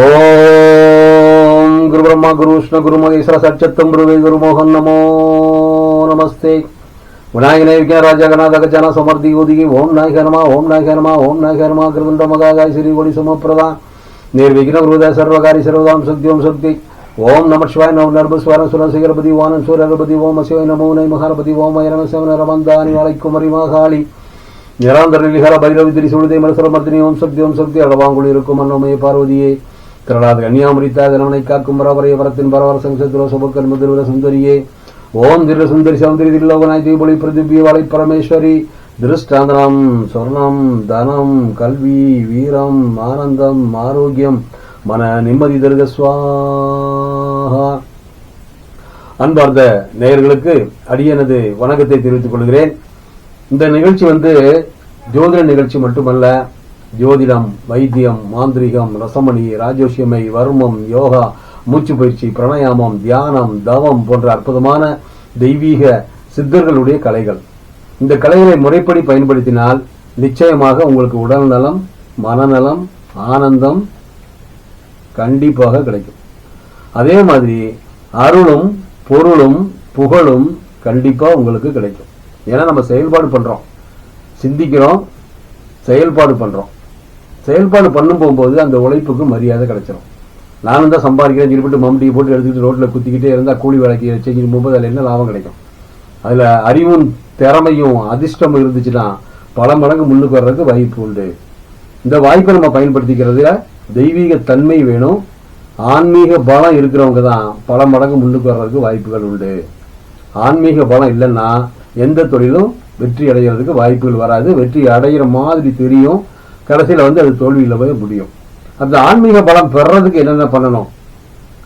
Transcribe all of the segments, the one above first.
ஓம் குரு பிரம்மா குரு விஷ்ணு குரு மகேஸ்வர சச்சத்தம் குருவே குரு மோகன் நமோ நமஸ்தே. விநாயகனே விக்னராஜ கணாத கஜான சமர்த்தி உதிகி ஓம் நாயகனமா ஓம் நாயகனமா ஓம் நாயகனமா கிருகுண்ட மகாகாய் ஸ்ரீ கொடி சுமப்பிரதா. நீர் விக்ன குருத சர்வகாரி சர்வதாம் சக்தி ஓம் சக்தி. ஓம் நம சிவாய் நவ நர்பஸ்வர சுரசிகரபதி வானன் சூரகபதி ஓம் அசிவாய் நமோ நை மகாரபதி ஓம் ஐரம சிவன ரமந்தானி வளைக்குமரி மகாளி நிராந்தர நிலிகர பைரவி திரி சுழுதை மனசர மர்தினி ஓம் சக்தி ஓம் சக்தி அழவாங்குள் இருக்கும் அன்னமய பார்வதியே. திரளாத கன்னியாமரித்தா கணவனை காக்கும் பரவரைய பரத்தின் பரவர சங்கத்திரோ சுபக்கன் முதல்வர சுந்தரியே. ஓம் திரு சுந்தரி சௌந்தரி திரிலோகனாய் தீபொழி பிரதிபிய வலை பரமேஸ்வரி. திருஷ்டாந்தனம் சொர்ணம் தனம் கல்வி வீரம் ஆனந்தம் ஆரோக்கியம். மன நிம்மதி தருக சுவாஹா. அன்பார்ந்த நேயர்களுக்கு அடியனது வணக்கத்தை தெரிவித்துக் கொள்கிறேன். இந்த நிகழ்ச்சி வந்து ஜோதிட நிகழ்ச்சி மட்டுமல்ல ஜோதிடம் வைத்தியம் மாந்திரிகம் ரசமணி ராஜோஷியமை வர்மம் யோகா மூச்சு பயிற்சி பிரணயாமம் தியானம் தவம் போன்ற அற்புதமான தெய்வீக சித்தர்களுடைய கலைகள். இந்த கலைகளை முறைப்படி பயன்படுத்தினால் நிச்சயமாக உங்களுக்கு உடல் நலம் மனநலம் ஆனந்தம் கண்டிப்பாக கிடைக்கும். அதே மாதிரி அருளும் பொருளும் புகழும் கண்டிப்பா உங்களுக்கு கிடைக்கும். ஏன்னா நம்ம செயல்பாடு பண்றோம். சிந்திக்கிறோம் செயல்பாடு பண்றோம். செயல்பாடு பண்ணும் போகும்போது அந்த உழைப்புக்கு மரியாதை கிடைச்சிடும் நானும் தான் சம்பாதிக்கிறேன் சொல்லிவிட்டு மம்டி போட்டு எடுத்துக்கிட்டு ரோட்ல குத்திக்கிட்டே இருந்தா கூலி வேலைக்கு செஞ்சு போகும்போது அதில் என்ன லாபம் கிடைக்கும். அதுல அறிவும் திறமையும் அதிர்ஷ்டமும் இருந்துச்சுன்னா பல மடங்கு முன்னுக்கு வர்றதுக்கு வாய்ப்பு உண்டு. இந்த வாய்ப்பை நம்ம பயன்படுத்திக்கிறதுல தெய்வீக தன்மை வேணும். ஆன்மீக பலம் இருக்கிறவங்க தான் பல மடங்கு முன்னுக்கு வர்றதுக்கு வாய்ப்புகள் உண்டு. ஆன்மீக பலம் இல்லைன்னா எந்த தொழிலும் வெற்றி அடைகிறதுக்கு வாய்ப்புகள் வராது. வெற்றி அடைகிற மாதிரி தெரியும். கடைசியில் வந்து அது தோல்வியில் போய் முடியும். அந்த ஆன்மீக பலம் பெறதுக்கு என்னென்ன பண்ணணும்?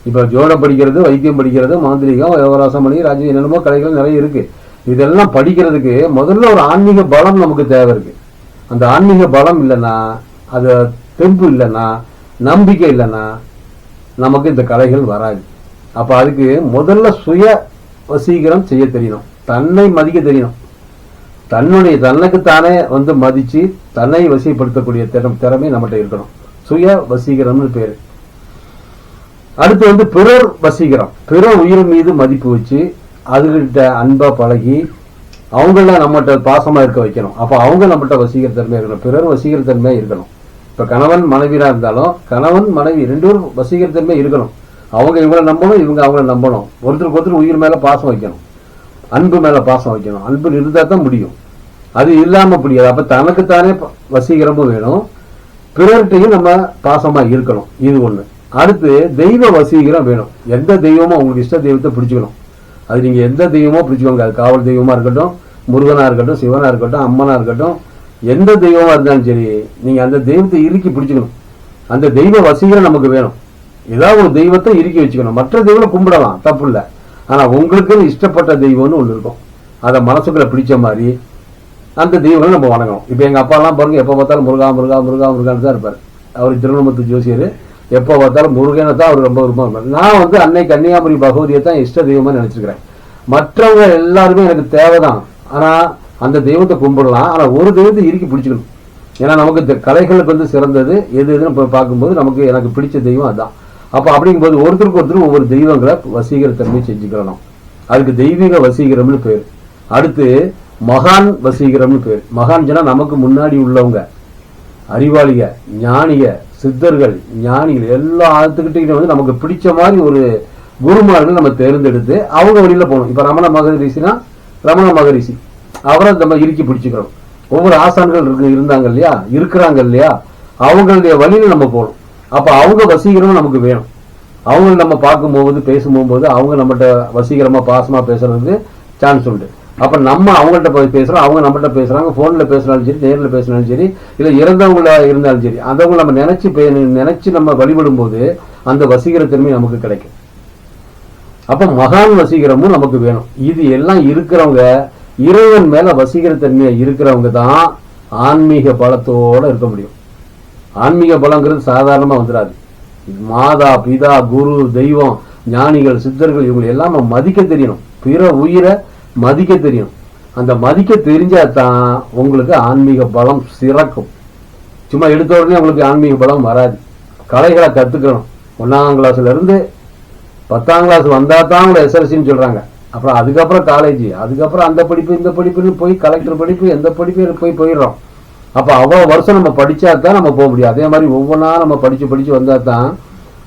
இப்போ ஜோடம் படிக்கிறது வைத்தியம் படிக்கிறது மாந்திரிகம் பண்ணி ராஜ்யம் என்னென்னமோ கலைகள் நிறைய இருக்கு. இதெல்லாம் படிக்கிறதுக்கு முதல்ல ஒரு ஆன்மீக பலம் நமக்கு தேவை இருக்கு. அந்த ஆன்மீக பலம் இல்லைன்னா அது தெம்பு இல்லைன்னா நம்பிக்கை இல்லைன்னா நமக்கு இந்த கலைகள் வராது. அப்ப அதுக்கு முதல்ல சுய வசீகரம் செய்ய தெரியணும். தன்னை மதிக்க தெரியணும். தன்னுடைய தன்னுக்குத்தானே வந்து மதிச்சு தன்னை வசிப்படுத்தக்கூடிய திறம் திறமை நம்மகிட்ட இருக்கணும். சுய வசீகரம்னு பேரு. அடுத்து வந்து பிறர் வசீகரம். பிற உயிர் மீது மதிப்பு வச்சு அதுகிட்ட அன்பா பழகி அவங்கள நம்மகிட்ட பாசமா இருக்க வைக்கணும். அப்ப அவங்க நம்மகிட்ட வசீகர தன்மையா இருக்கணும். பிறர் வசீகர தன்மையா இருக்கணும். இப்ப கணவன் மனைவியா இருந்தாலும் கணவன் மனைவி ரெண்டு பேரும் வசீகர தன்மையா இருக்கணும். அவங்க இவங்களை நம்பணும் இவங்க அவங்கள நம்பணும். ஒருத்தருக்கு ஒருத்தர் உயிர் மேல பாசம் வைக்கணும். அன்பு மேல பாசம் வைக்கணும். அன்பு இருந்தா தான் முடியும். அது இல்லாம முடியாது. அப்ப தனக்குத்தானே வசீகரமும் வேணும். பிறர்கிட்டையும் நம்ம பாசமா இருக்கணும். இது ஒண்ணு. அடுத்து தெய்வ வசீகரம் வேணும். எந்த தெய்வமோ உங்களுக்கு இஷ்ட தெய்வத்தை பிடிச்சிக்கணும். அது நீங்க எந்த தெய்வமோ பிடிச்சிக்கோங்க. அது காவல் தெய்வமா இருக்கட்டும் முருகனா இருக்கட்டும் சிவனா இருக்கட்டும் அம்மனா இருக்கட்டும் எந்த தெய்வமா இருந்தாலும் சரி நீங்க அந்த தெய்வத்தை இறுக்கி பிடிச்சிக்கணும். அந்த தெய்வ வசீகரம் நமக்கு வேணும். ஏதாவது ஒரு தெய்வத்தை இறுக்கி வச்சுக்கணும். மற்ற தெய்வம் கும்பிடலாம். தப்பு இல்லை. ஆனால் உங்களுக்குன்னு இஷ்டப்பட்ட தெய்வம்னு ஒன்று இருக்கும். அதை மனசுக்குள்ள பிடிச்ச மாதிரி அந்த தெய்வங்களை நம்ம வணங்கணும். இப்போ எங்கள் அப்பாலாம் பாருங்கள் பாருங்க எப்போ பார்த்தாலும் முருகா முருகா முருகா முருகான்னு தான் இருப்பார். அவர் திருவண்ணமுத்து ஜோசியர். எப்போ பார்த்தாலும் முருகனை தான் அவர் ரொம்ப விருப்பம் இருப்பார் நான் வந்து அன்னை கன்னியாகுமரி பகவதியை தான் இஷ்ட தெய்வமாக நினச்சிக்கிறேன். மற்றவங்க எல்லாருமே எனக்கு தேவை தான் ஆனால் அந்த தெய்வத்தை கும்பிடலாம். ஆனால் ஒரு தெய்வத்தை இறுக்கி பிடிச்சிக்கணும். ஏன்னா நமக்கு இந்த கலைகளுக்கு வந்து சிறந்தது. எது எதுன்னு பார்க்கும்போது நமக்கு எனக்கு பிடிச்ச தெய்வம் அதுதான் அப்போ அப்படிங்கும்போது ஒருத்தருக்கு ஒருத்தர் ஒவ்வொரு தெய்வங்களை வசீகரத்தன்மை செஞ்சுக்கிறணும். அதுக்கு தெய்வீக வசீகரம்னு பேர். அடுத்து மகான் வசீகரம்னு பேர். மகான் சொன்னா நமக்கு முன்னாடி உள்ளவங்க. அறிவாளிக ஞானிக சித்தர்கள் ஞானிகள் எல்லா ஆத்துக்கிட்டையும் வந்து நமக்கு பிடிச்ச மாதிரி ஒரு குருமார்கள் நம்ம தேர்ந்தெடுத்து அவங்க வழியில போகணும். இப்ப ரமண மகரிஷினா ரமண மகரிஷி. அவரை நம்ம இறுக்கி பிடிச்சிக்கிறோம். ஒவ்வொரு ஆசான்கள் இருக்கு இருந்தாங்க இல்லையா? இருக்கிறாங்க இல்லையா? அவங்களுடைய வழியில நம்ம போகணும். அப்ப அவங்க வசீகரமும் நமக்கு வேணும். அவங்க நம்ம பார்க்கும்போது பேசும்போது அவங்க நம்மகிட்ட வசீகரமா பாசமா பேசுறதுக்கு சான்ஸ் உண்டு. அப்ப நம்ம அவங்கள்ட்ட போய் பேசுறோம் அவங்க நம்மகிட்ட பேசுறாங்க போன்ல பேசினாலும் சரி நேர்ல பேசினாலும் சரி இல்ல இறந்தவங்களா இருந்தாலும் சரி அதவங்க நம்ம நினைச்சு பே- நினைச்சு நம்ம வழிபடும் போது அந்த வசீகரத்தன்மை நமக்கு கிடைக்கும். அப்ப மகான் வசீகரமும் நமக்கு வேணும். இது எல்லாம் இருக்கிறவங்க இறைவன் மேல வசீகரத்தன்மையா இருக்கிறவங்க தான் ஆன்மீக பலத்தோட இருக்க முடியும். ஆன்மீக பலங்கிறது சாதாரணமாக வந்துடாது மாதா பிதா குரு தெய்வம் ஞானிகள் சித்தர்கள் இவங்களை எல்லாம் நம்ம மதிக்க தெரியணும். பிற உயிரை மதிக்க தெரியணும். அந்த மதிக்க தெரிஞ்சா தான் உங்களுக்கு ஆன்மீக பலம் சிறக்கும். சும்மா எடுத்த உடனே உங்களுக்கு ஆன்மீக பலம் வராது. கலைகளை கற்றுக்கணும் ஒன்றாம் கிளாஸ்லேருந்து பத்தாம் கிளாஸ் வந்தால் தான் உங்களை எஸ்எல்சின்னு சொல்கிறாங்க அப்புறம் அதுக்கப்புறம் காலேஜ் அதுக்கப்புறம் அந்த படிப்பு இந்த படிப்புன்னு போய் கலெக்டர் படிப்பு எந்த படிப்பு போய் போயிடுறோம். அப்ப அவ்வளவு வருஷம் நம்ம படித்தா தான் நம்ம போக முடியும். அதே மாதிரி ஒவ்வொன்றா நம்ம படிச்சு படிச்சு வந்தால் தான்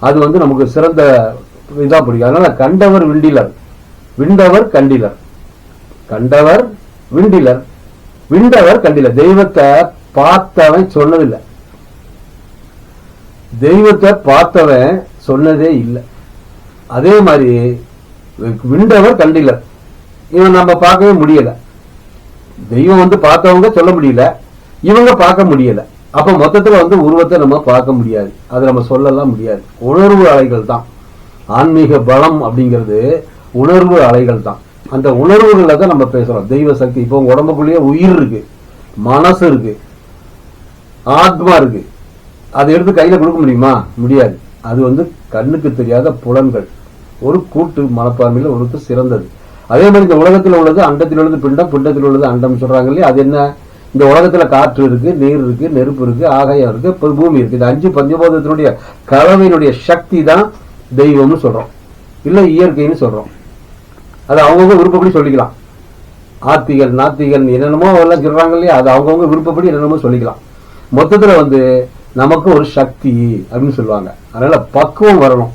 அது வந்து நமக்கு சிறந்த இதா பிடிக்கும் அதனால கண்டவர் விண்டிலர். விண்டவர் கண்டிலர். கண்டவர் விண்டிலர். விண்டவர் கண்டிலர். தெய்வத்தை பார்த்தவன் சொன்னதில்லை. தெய்வத்தை பார்த்தவன் சொன்னதே இல்லை. அதே மாதிரி விண்டவர் கண்டிலர். இவன் நம்ம பார்க்கவே முடியல. தெய்வம் வந்து பார்த்தவங்க சொல்ல முடியல. இவங்க பார்க்க முடியல. அப்ப மொத்தத்துல வந்து உருவத்தை நம்ம பார்க்க முடியாது. அதை நம்ம சொல்லலாம் முடியாது. உணர்வு அலைகள் தான். ஆன்மீக பலம் அப்படிங்கிறது உணர்வு அலைகள் தான். அந்த உணர்வுகளை தான் நம்ம பேசுறோம். தெய்வ சக்தி. இப்போ உங்க உடம்புக்குள்ளேயே உயிர் இருக்கு. மனசு இருக்கு. ஆத்மா இருக்கு. அதை எடுத்து கையில கொடுக்க முடியுமா? முடியாது. அது வந்து கண்ணுக்கு தெரியாத புலன்கள். ஒரு கூட்டு மனப்பான்மையில ஒருத்தர் சிறந்தது. அதே மாதிரி இந்த உலகத்தில் உள்ளது அண்டத்தில் உள்ளது பிண்டம் பிண்டத்தில் உள்ளது அண்டம் சொல்றாங்க இல்லையா? அது என்ன? இந்த உலகத்துல காற்று இருக்கு நீர் இருக்கு நெருப்பு இருக்கு ஆகாயம் இருக்கு பூமி இருக்கு. இந்த அஞ்சு பஞ்சபோதத்தினுடைய கலவையினுடைய சக்தி தான் தெய்வம்னு சொல்றோம். இல்ல இயற்கைன்னு சொல்றோம். அது அவங்கவுங்க விருப்பப்படி சொல்லிக்கலாம். ஆத்திகள் நாத்திகள் என்னென்னமோ எல்லாம் சொல்றாங்க இல்லையா? அது அவங்கவுங்க விருப்பப்படி என்னென்னமோ சொல்லிக்கலாம். மொத்தத்துல வந்து நமக்கு ஒரு சக்தி அப்படின்னு சொல்லுவாங்க. அதனால பக்குவம் வரணும்.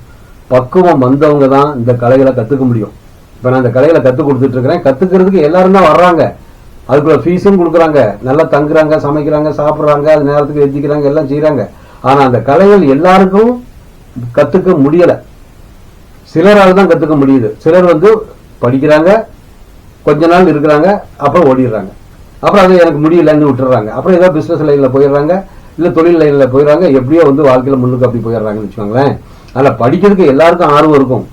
பக்குவம் வந்தவங்க தான் இந்த கலைகளை கத்துக்க முடியும். இப்ப நான் இந்த கலைகளை கத்துக் கொடுத்துட்டு இருக்கிறேன். கத்துக்கிறதுக்கு எல்லாரும் தான் வர்றாங்க. அதுக்குள்ள ஃபீஸும் கொடுக்குறாங்க. நல்லா தங்குறாங்க சமைக்கிறாங்க சாப்பிடுறாங்க அது நேரத்துக்கு எத்திக்கிறாங்க எல்லாம் செய்கிறாங்க ஆனால் அந்த கலைகள் எல்லாருக்கும் கத்துக்க முடியல. சிலரால் தான் கத்துக்க முடியுது. சிலர் வந்து படிக்கிறாங்க கொஞ்ச நாள் இருக்கிறாங்க அப்புறம் ஓடிடுறாங்க. அப்புறம் அது எனக்கு முடியலன்னு விட்டுறாங்க. அப்புறம் ஏதோ பிஸ்னஸ் லைனில் போயிடுறாங்க இல்லை தொழில் லைனில் போயிடுறாங்க எப்படியோ வந்து வாழ்க்கையில முன்னுக்கு அப்படி போயிடுறாங்கன்னு வச்சுக்கோங்களேன். அதில் படிக்கிறதுக்கு எல்லாருக்கும் ஆர்வம் இருக்கும்.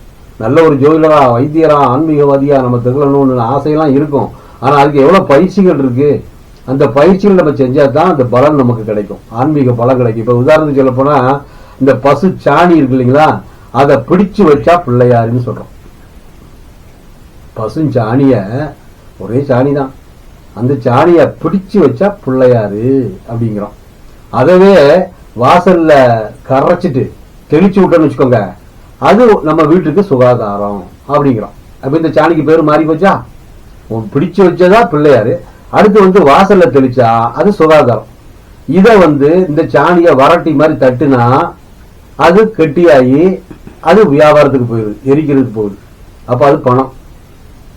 நல்ல ஒரு ஜோதிடரா வைத்தியரா ஆன்மீகவாதியா நம்ம திகழணும்னு ஆசையெல்லாம் இருக்கும். ஆனா அதுக்கு எவ்வளவு பயிற்சிகள் இருக்கு? அந்த பயிற்சிகள் நம்ம செஞ்சால் தான் அந்த பலன் நமக்கு கிடைக்கும். ஆன்மீக பலன் கிடைக்கும். இப்போ உதாரணத்துக்கு சொல்ல இந்த பசு சாணி இருக்கு இல்லைங்களா? அதை பிடிச்சு வச்சா பிள்ளையாருன்னு சொல்றோம். பசுஞ்சாணிய ஒரே சாணி தான் அந்த சாணிய பிடிச்சு வச்சா பிள்ளையாரு அப்படிங்கிறோம். அதவே வாசல்ல கரைச்சிட்டு தெளிச்சு விட்டோம்னு வச்சுக்கோங்க அது நம்ம வீட்டுக்கு சுகாதாரம் அப்படிங்கிறோம். அப்போ இந்த சாணிக்கு பேரு மாறி போச்சா? பிடிச்சு வச்சதா பிள்ளையாரு? அடுத்து வந்து வாசல்ல தெளிச்சா அது சுகாதாரம். இத வந்து இந்த சாணிய வரட்டி மாதிரி தட்டுனா அது கெட்டியாகி அது வியாபாரத்துக்கு போயிடுது எரிக்கிறதுக்கு போகுது. அப்ப அது பணம்.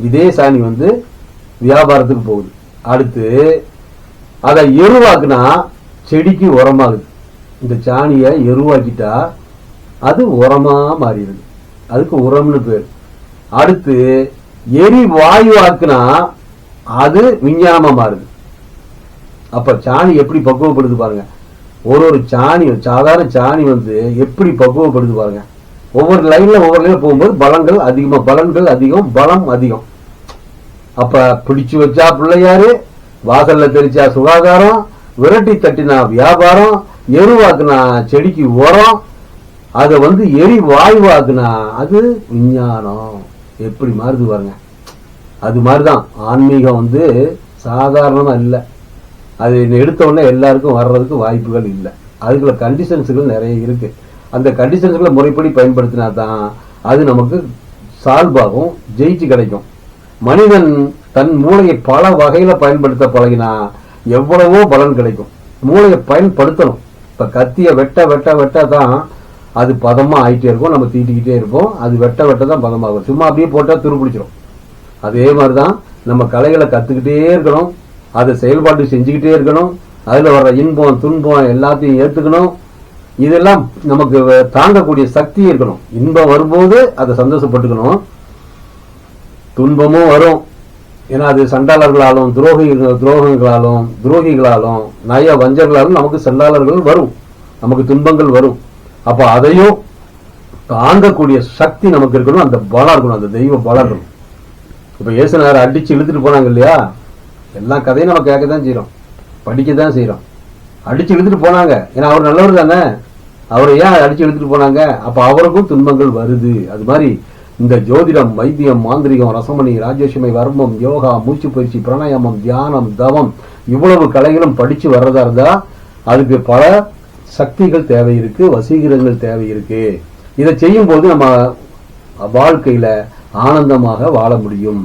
இதே சாணி வந்து வியாபாரத்துக்கு போகுது. அடுத்து அதை எருவாக்குனா செடிக்கு உரமாகுது. இந்த சாணியை எருவாக்கிட்டா அது உரமா மாறிடுது. அதுக்கு உரம்னு பேர். அடுத்து எரி வாயு ஆக்குனா அது விஞ்ஞானமா மாறுது. அப்ப சாணி எப்படி பக்குவப்படுது பாருங்க. ஒரு ஒரு சாணி சாதாரண சாணி வந்து எப்படி பக்குவப்படுது பாருங்க. ஒவ்வொரு லைன்ல ஒவ்வொரு லைன்ல போகும்போது பலங்கள் அதிகமா பலன்கள் அதிகம் பலம் அதிகம். அப்ப பிடிச்சு வச்சா பிள்ளையாரு வாசல்ல தெளிச்சா சுகாதாரம் விரட்டி தட்டினா வியாபாரம் எருவாக்குனா செடிக்கு உரம் அதை வந்து எரி வாயுவாக்குனா அது விஞ்ஞானம். எப்படி மாறுது பாருங்க. அது மாதிரிதான் ஆன்மீகம் வந்து சாதாரணமா இல்லை. அது எடுத்த உடனே எல்லாருக்கும் வர்றதுக்கு வாய்ப்புகள் இல்லை. அதுக்குள்ள கண்டிஷன்ஸுகள் நிறைய இருக்கு. அந்த கண்டிஷன்ஸ்களை முறைப்படி பயன்படுத்தினா தான் அது நமக்கு சால்வ் ஆகும் ஜெயிச்சு கிடைக்கும். மனிதன் தன் மூளையை பல வகையில பயன்படுத்த பழகினா எவ்வளவோ பலன் கிடைக்கும். மூளையை பயன்படுத்தணும். இப்ப கத்தியை வெட்ட வெட்ட வெட்ட தான் அது பதமாக ஆகிட்டே இருக்கும் நம்ம தீட்டிக்கிட்டே இருப்போம். அது வெட்ட வெட்ட தான் பதமாகும். சும்மா அப்படியே போட்டால் துருப்பிடிச்சிடும் அதே மாதிரி தான் நம்ம கலைகளை கற்றுக்கிட்டே இருக்கணும். அதை செயல்பாட்டு செஞ்சுக்கிட்டே இருக்கணும். அதில் வர்ற இன்பம் துன்பம் எல்லாத்தையும் ஏற்றுக்கணும் இதெல்லாம் நமக்கு தாங்கக்கூடிய சக்தி இருக்கணும். இன்பம் வரும்போது அதை சந்தோஷப்பட்டுக்கணும். துன்பமும் வரும். ஏன்னா அது சண்டாளர்களாலும் துரோகி துரோகங்களாலும் துரோகிகளாலும் நய வஞ்சர்களாலும் நமக்கு சண்டாளர்கள் வரும். நமக்கு துன்பங்கள் வரும். அப்ப அதையும் தாங்கக்கூடிய சக்தி நமக்கு இருக்கணும் அந்த பலம் இருக்கணும் அந்த தெய்வ பலம் இருக்கணும். இப்ப இயேசுனார் அடிச்சு இழுத்துட்டு போனாங்க இல்லையா? எல்லா கதையும் நம்ம கேட்க தான் செய்யறோம் படிக்க தான் செய்யறோம் அடிச்சு இழுத்துட்டு போனாங்க. ஏன்னா அவர் நல்லவர் தானே? அவரை ஏன் அடிச்சு இழுத்துட்டு போனாங்க? அப்ப அவருக்கும் துன்பங்கள் வருது. அது மாதிரி இந்த ஜோதிடம் வைத்தியம் மாந்திரிகம் ரசமணி ராஜேஷமை வர்மம் யோகா மூச்சு பயிற்சி பிராணாயாமம் தியானம் தவம் இவ்வளவு கலைகளும் படிச்சு வர்றதா இருந்தா அதுக்கு பல சக்திகள் தேவை இருக்கு வசீகரங்கள் தேவை இருக்கு. இதை செய்யும் போது நம்ம வாழ்க்கையில ஆனந்தமாக வாழ முடியும்.